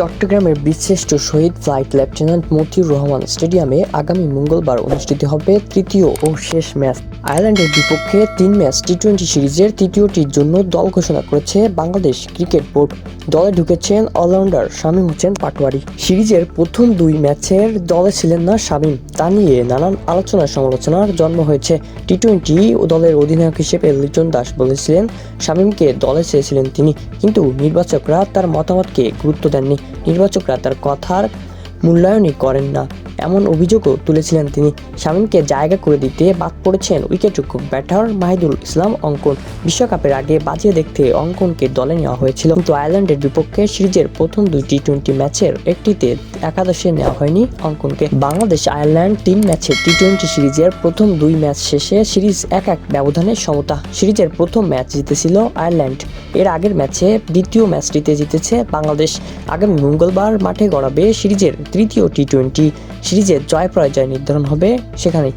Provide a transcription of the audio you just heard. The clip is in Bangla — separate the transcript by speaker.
Speaker 1: চট্টগ্রামের বীরশ্রেষ্ঠ শহীদ ফ্লাইট লেফটেন্যান্ট মতিউর রহমান স্টেডিয়ামে আগামী মঙ্গলবার অনুষ্ঠিত হবে তৃতীয় ও শেষ ম্যাচ। আয়ারল্যান্ডের বিপক্ষে তিন ম্যাচ টি টোয়েন্টি সিরিজের তৃতীয়টির জন্য দল ঘোষণা করেছে বাংলাদেশ ক্রিকেট বোর্ড। দলে ঢুকেছেন অলরাউন্ডার শামীম হোসেন পাটোয়ারি। সিরিজের প্রথম দুই ম্যাচের দলে ছিলেন না শামীম। তা নিয়ে নানান আলোচনা সমালোচনার জন্ম হয়েছে। টি টোয়েন্টি দলের অধিনায়ক হিসেবে লিটন দাস বলেছিলেন, শামীমকে দলে চেয়েছিলেন তিনি, কিন্তু নির্বাচকরা তার মতামতকে গুরুত্ব দেননি। নির্বাচকরা তার কথার মূল্যায়নই করেন না। এমন অভিযোগও তুলেছিলেন তিনি। শামীমকে জায়গা করে দিতে বাদ পড়েছেন উইকেটরক্ষক ব্যাটার মাহিদুল ইসলাম অঙ্কন। বিশ্বকাপের আগে বাজিয়ে দেখতে অঙ্কনকে দলে নেওয়া হয়েছিল। কিন্তু আয়ারল্যান্ডের বিপক্ষে সিরিজের প্রথম দুই টি টোয়েন্টি ম্যাচের একটিতে একাদশে নেওয়া হয়নি অঙ্কনকে। বাংলাদেশ আয়ারল্যান্ড তিন ম্যাচের টি টোয়েন্টি সিরিজের প্রথম দুই ম্যাচ শেষে সিরিজ এক এক ব্যবধানে সমতা। সিরিজের প্রথম ম্যাচ জিতেছিল আয়ারল্যান্ড। এর আগের ম্যাচে দ্বিতীয় ম্যাচটিতে জিতেছে বাংলাদেশ। আগামী মঙ্গলবার মাঠে গড়াবে সিরিজের তৃতীয় টি টোয়েন্টি সিরিজের জয় পরাজয় নির্ধারণ হবে সেখানেই।